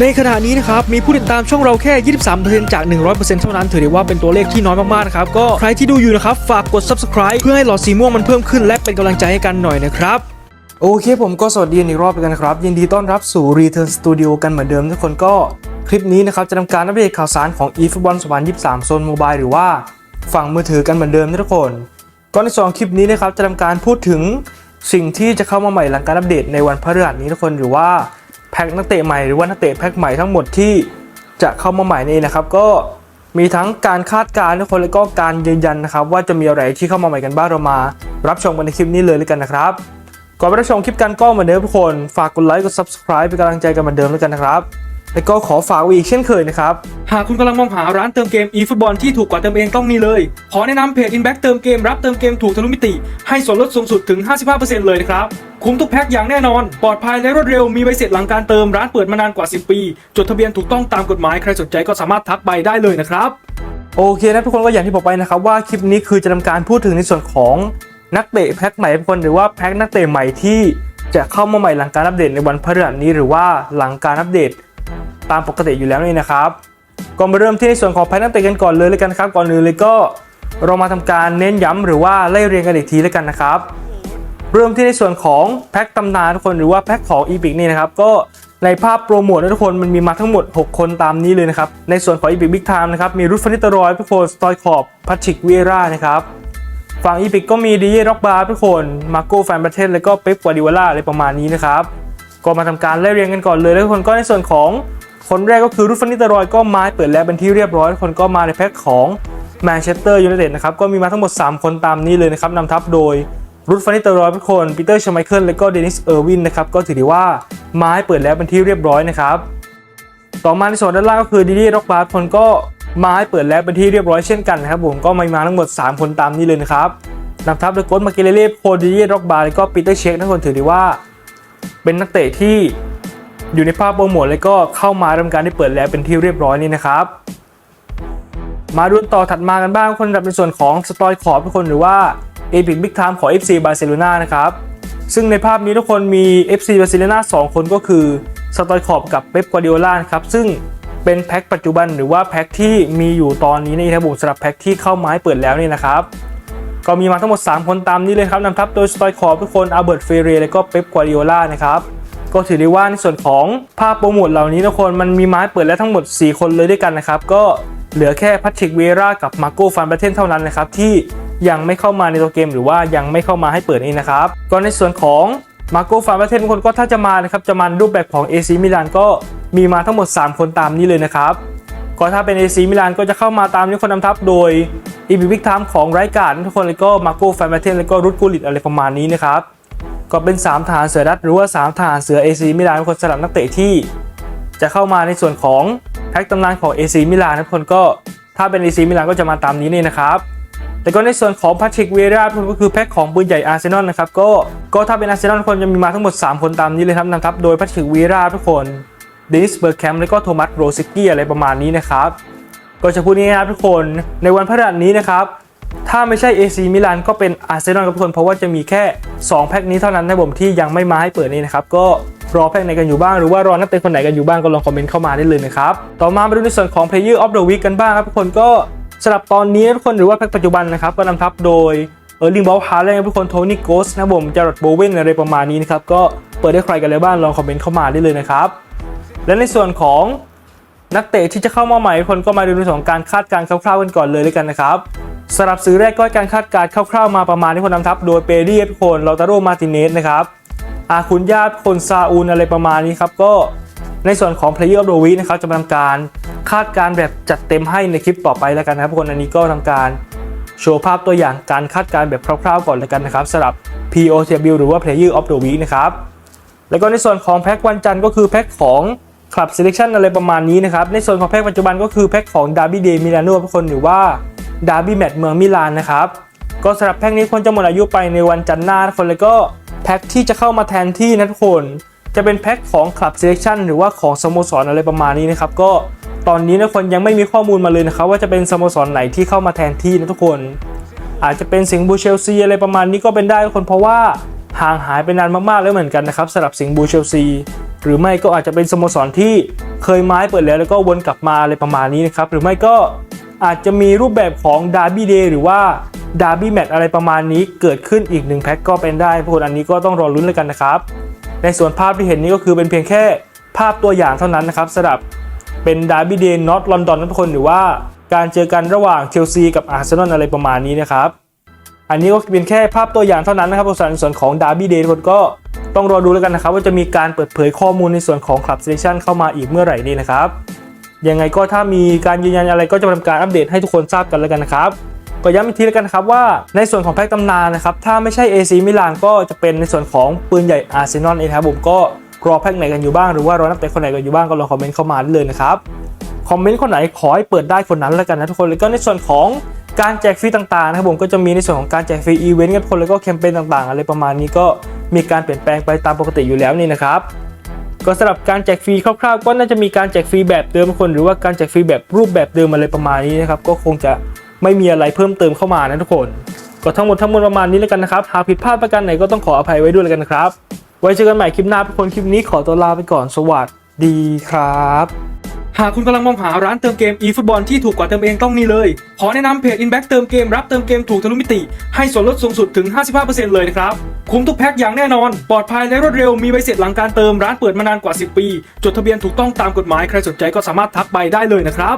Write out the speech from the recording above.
ในขณะนี้นะครับมีผู้ติดตามช่องเราแค่ 23%จาก 100%เท่านั้นถือได้ว่าเป็นตัวเลขที่น้อยมากๆนะครับก็ใครที่ดูอยู่นะครับฝากกด subscribe เพื่อให้หลอดสีม่วงมันเพิ่มขึ้นและเป็นกำลังใจให้กันหน่อยนะครับโอเคผมก็สวัสดีอีกรอบกันนะครับ ยินดีต้อนรับสู่ Return Studio กันเหมือนเดิมทุกคนก็คลิปนี้นะครับ จะทำการอัปเดตข่าวสารของ eFootball 2023 โซนโมบายหรือว่าฝั่งมือถือกันเหมือนเดิมทุกคนก็ในส่วนของคลิปนี้นะครับจะทำการพูดถึงสิ่งที่จะเข้ามาใหม่หลังการอัปเดตในวันพฤหัสนี้ทุกคนหรือว่า แพ็กนักเตะใหม่หรือว่านักเตะแพ็กใหม่ทั้งหมดที่จะเข้ามาใหม่นี่นะครับ ก็มีทั้งการคาดการณ์ทุกคนแล้วก็การยืนยันนะครับ ว่าจะมีอะไรที่เข้ามาใหม่กันบ้างเรามา รับชมกันในคลิปนี้เลยแล้วกันนะครับก่อนไปรับชมคลิปกันก็เหมือนเดิมทุกคนฝากกดไลค์กด subscribe เป็นกำลังใจกันเหมือนเดิมแล้วกันนะครับ แล้วก็ขอฝากไว้อีกเช่นเคยนะครับ หากคุณกำลังมองหาร้านเติมเกม eFootball ที่ถูกกว่าเติมเองต้องนี่เลย ขอแนะนำเพจ Inback เติมเกมรับเติมเกมถูกทะลุมิติ ให้ส่วนลดสูงสุดถึง 55%เลยนะครับ คุ้มทุกแพ็คอย่างแน่นอน ปลอดภัยและรวดเร็วมีใบเสร็จหลังการเติมร้านเปิดมานานกว่า 10 ปี จดทะเบียนถูกต้องตามกฎหมายใครสนใจก็สามารถทักไปได้เลยนะครับโอเคนะทุกคนก็อย่างที่บอกไปนะครับว่าคลิปนี้คือจะทำการพูดถึงในส่วนของนักเตะแพ็คใหม่ทุกคนหรือว่าแพ็คนักเตะใหม่ที่จะเข้ามาใหม่หลังการอัปเดตในวันพฤหัสนี้หรือว่าหลังการอัปเดต ตามปกติอยู่แล้วนี่นะครับก็มาเริ่มที่ในส่วนของแพ็คนักเตะกันก่อนเลยเลยกันครับก่อนอื่นเลยก็เรามาทำการเน้นย้ำหรือว่าไล่เรียงกันอีกทีแล้วกันนะครับ เริ่มที่ในส่วนของแพ็คตำนานทุกคนหรือว่าแพ็คของ e p i c นี่นะครับก็ในภาพโปรโมทนะทุกคนมันมีมาทั้งหมด 6 คนตามนี้เลยนะครับ ในส่วนของ e p i c Big Time นะครับมีรุดฟานิตรอยพี่โฟสตอยขอบพัชชิกเวรานะครับฝั่ง e p i c ก็มีดีเย่ร็อกบาร์ทุกคนมาโก้แฟนประเทศแล้วก็เป๊ปกวาดิวล่าอะไรประมาณนี้นะครับก็มาทำการไล่เรียงกันก่อนเลยแล้วทุกคนก็ในส่วนของ คนแรกก็คือรุฟานิตรอยก็ม้เปิดแล้วเป็นที่เรียบร้อยทุกคนก็มาในแพ็คของแมนเชสเตอร์ยูไนเต็ดนะครับก็มีมาทั้งหมด 3 คนตามนี้เลยนะครับนำทัพโดยรุดฟานิตรอยทุกคนปีเตอร์ชไมเคิลและก็เดนิสเออร์วินนะครับก็ถือได้ว่าไม้เปิดแล้วเป็นที่เรียบร้อยนะครับต่อมาในส่วนด้านล่างก็คือดิดี้ร็อกบาร์คนก็มาให้เปิดแล้วเป็นที่เรียบร้อยเช่นกันนะครับผมก็มามาทั้งหมด 3 คนตามนี้เลยนะครับนำทัพโดยโค้ชมาเกเลเล่โคดิดี้ร็อกบาร์แล้วก็ปีเตอร์เชคทุกคนถือได้ว่า เป็นนักเตะที่ อยู่ในภาพโปรโมทแล้วก็เข้ามาทำการได้เปิดแล้วเป็นที่เรียบร้อยนี่นะครับ มาดูต่อถัดมากันบ้างคนดับในส่วนของสตอยขอบทุกคนหรือว่าเอพิกบิ๊กไทม์ของ FC บาร์เซโลนานะครับ ซึ่งในภาพนี้ทุกคนมี FC บาร์เซโลนา2คนก็คือสตอยขอบกับเป๊ปกวาดิโอลาครับ ซึ่งเป็นแพ็คปัจจุบันหรือว่าแพ็คที่มีอยู่ตอนนี้ในระบบสำหรับแพ็คที่เข้ามาให้เปิดแล้วนี่นะครับ ก็มีมาทั้งหมด 3 คนตามนี้เลยครับนำทัพโดยสตอยขอบทุกคนอัลเบิร์ตเฟเรและก็เป๊ปกวาดิโอลานะครับ ก็ถือได้ว่าในส่วนของภาพโปรโมทเหล่านี้ทุกคนมันมีไม้เปิดแล้วทั้งหมด 4 คนเลยด้วยกันนะครับ ก็เหลือแค่พัทริกเวรากับมาโกฟันประเทนเท่านั้นนะครับที่ยังไม่เข้ามาในตัวเกมหรือว่ายังไม่เข้ามาให้เปิดนี่นะครับก็ในส่วนของมาโกฟันประเทนคนก็ถ้าจะมานะครับจะมารูปแบบของ AC มิลานก็มีมาทั้งหมด 3 คนตามนี้เลยนะครับก็ถ้าเป็น AC มิลานก็จะเข้ามาตามนี้คนนำทัพโดยอีบิวิกไทม์ของไรการทุกคนแล้วก็มาโกฟันประเทนแล้วก็รุดกูลิตอะไรประมาณนี้นะครับ ก็เป็น 3 ฐานเสือดัตหรือว่า 3 ฐานเสือ AC มิลานคนสลับนักเตะที่ จะเข้ามาในส่วนของแพ็คตำนานของ AC มิลานทุกคนก็ถ้าเป็น AC มิลานก็จะมาตามนี้นี่นะครับแต่ก็ในส่วนของพาทริกเวราทุกคนก็คือแพ็คของปืนใหญ่อาร์เซนอลนะครับก็ก็ถ้าเป็นอาร์เซนอลทุกคนจะมีมาทั้งหมด 3 คนตามนี้เลยครับนะครับโดยพาทริกเวราทุกคนเดนิสเบอร์แคมและก็โทมัสโรซิกี้อะไรประมาณนี้นะครับก็จะพูดง่ายๆทุกคนในวันพฤหัสนี้นะครับ ถ้าไม่ใช่ AC มิลานก็เป็นอาร์เซนอลครับทุกคนเพราะว่าจะมีแค่ 2 แพ็คนี้เท่านั้นนะผมที่ยังไม่มาให้เปิดนี่นะครับ ก็รอแพ็คไหนกันอยู่บ้างหรือว่ารอนักเตะคนไหนกันอยู่บ้างก็ลองคอมเมนต์เข้ามาได้เลยนะครับ ต่อมามาดูในส่วนของ Player of the Week กันบ้างครับทุกคนก็สำหรับตอนนี้ทุกคนหรือว่าแพ็คปัจจุบันนะครับก็นำทัพโดยเออร์ลิงบอลฮาร์เลนทุกคนโทนี่โกสนะผมจารดโบเวนอะไรประมาณนี้นะครับก็เปิดได้ใครกันแล้วบ้างลองคอมเมนต์เข้ามาได้เลยนะครับและในส่วนของนักเตะที่จะเข้ามาใหม่ทุกคนก็มาดูในส่วนของการคาดการณ์คร่าวๆกันก่อนเลยเลยกันนะครับ สำหรับซื้อแรกก็การคาดการณ์คร่าวๆมาประมาณที่คนนำทัพโดยเปรีทุกคนลอตาโรมาติเนสนะครับอาคุณญาติคนซาอูนอะไรประมาณนี้ครับ ก็ในส่วนของ Player of the Week นะครับจะทำการคาดการแบบจัดเต็มให้ในคลิปต่อไปแล้วกันนะครับทุกคนอันนี้ก็ทำการโชว์ภาพตัวอย่างการคาดการแบบคร่าวๆก่อนแล้วกันนะครับสำหรับ POTW หรือว่า Player of the Week นะครับแล้วก็ในส่วนของแพ็ควันจันทร์ก็คือแพ็คของ Club Selection อะไรประมาณนี้นะครับในส่วนของแพ็คปัจจุบันก็คือแพ็คของ Derby Day Milano ทุกคนหรือว่า Derby Match เมืองมิลานนะครับก็สำหรับแพ็คนี้คนจะหมดอายุไปในวันจันทร์หน้าทุกคนแล้วก็แพ็คที่จะเข้ามาแทนที่นะทุกคน จะเป็นแพ็คของ Club Selection หรือว่าของสโมสรอะไรประมาณนี้นะครับก็ตอนนี้นะคนยังไม่มีข้อมูลมาเลยนะครับว่าจะเป็นสโมสรไหนที่เข้ามาแทนที่นะทุกคน อาจจะเป็นสิงห์บูเชลซีอะไรประมาณนี้ก็เป็นได้ทุกคนเพราะว่าห่างหายไปนานมากๆแล้วเหมือนกันนะครับสำหรับสิงห์บูเชลซีหรือไม่ก็อาจจะเป็นสโมสรที่เคยไม้เปิดแล้วแล้วก็วนกลับมาอะไรประมาณนี้นะครับหรือไม่ก็ อาจจะมีรูปแบบของดาร์บี้เดย์หรือว่าดาร์บี้แมตอะไรประมาณนี้เกิดขึ้นอีกหนึ่งแพ็คก็เป็นได้ทุกคนอันนี้ก็ต้องรอลุ้นเลยกันนะครับ ในส่วนภาพที่เห็นนี้ก็คือเป็นเพียงแค่ภาพตัวอย่างเท่านั้นนะครับสำหรับเป็นดาร์บี้เดย์นอตลอนดอนทุกคนหรือว่าการเจอกันระหว่างเชลซีกับอาร์เซนอลอะไรประมาณนี้นะครับ อันนี้ก็เป็นแค่ภาพตัวอย่างเท่านั้นนะครับในส่วนของดาร์บี้เดย์ทุกคนก็ต้องรอดูแล้วกันนะครับ ว่าจะมีการเปิดเผยข้อมูลในส่วนของคลับสเตชันเข้ามาอีกเมื่อไหร่นี่นะครับ ยังไงก็ถ้ามีการยืนยันอะไรก็จะทำการอัปเดตให้ทุกคนทราบกันแล้วกันนะครับก็ย้ำอีกทีแล้วกันนะครับว่าในส่วนของแพ็กตำนานนะครับถ้าไม่ใช่ AC มิลานก็จะเป็นในส่วนของปืนใหญ่อาร์เซนอลเองครับผมก็รอแพ็กไหนกันอยู่บ้างหรือว่ารอนักเตะคนไหนกันอยู่บ้างก็ลองคอมเมนต์เข้ามาได้เลยนะครับคอมเมนต์คนไหนขอให้เปิดได้คนนั้นแล้วกันนะทุกคนแล้วก็ในส่วนของการแจกฟรีต่างๆนะครับผมก็จะมีในส่วนของการแจกฟรีอีเวนต์กันคนแล้วก็แคมเปญต่างๆ อะไรประมาณนี้ก็มีการเปลี่ยนแปลงไปตามปกติอยู่แล้วนี่นะครับ ก็สำหรับการแจกฟรีคร่าวๆ ก็น่าจะมีการแจกฟรีแบบเดิมทุกคน หรือว่าการแจกฟรีแบบรูปแบบเดิมอะไรประมาณนี้นะครับก็คงจะไม่มีอะไรเพิ่มเติมเข้ามานะทุกคน ก็ทั้งหมดทั้งมวลประมาณนี้แล้วกันนะครับหากผิดพลาดประการไหนก็ต้องขออภัยไว้ด้วยแล้วกันนะครับ ไว้เจอกันใหม่คลิปหน้าทุกคนคลิปนี้ขอตัวลาไปก่อนสวัสดีครับ หากคุณกำลังมองหาร้านเติมเกม eFootball ที่ถูกกว่าเติมเองต้องนี่เลย ขอแนะนำเพจ Inback เติมเกมรับเติมเกมถูกทะลุมิติ ให้ส่วนลดสูงสุดถึง 55%เลยนะครับ คุ้มทุกแพ็คอย่างแน่นอน ปลอดภัยและรวดเร็วมีใบเสร็จหลังการเติมร้านเปิดมานานกว่า 10 ปี จดทะเบียนถูกต้องตามกฎหมายใครสนใจก็สามารถทักไปได้เลยนะครับ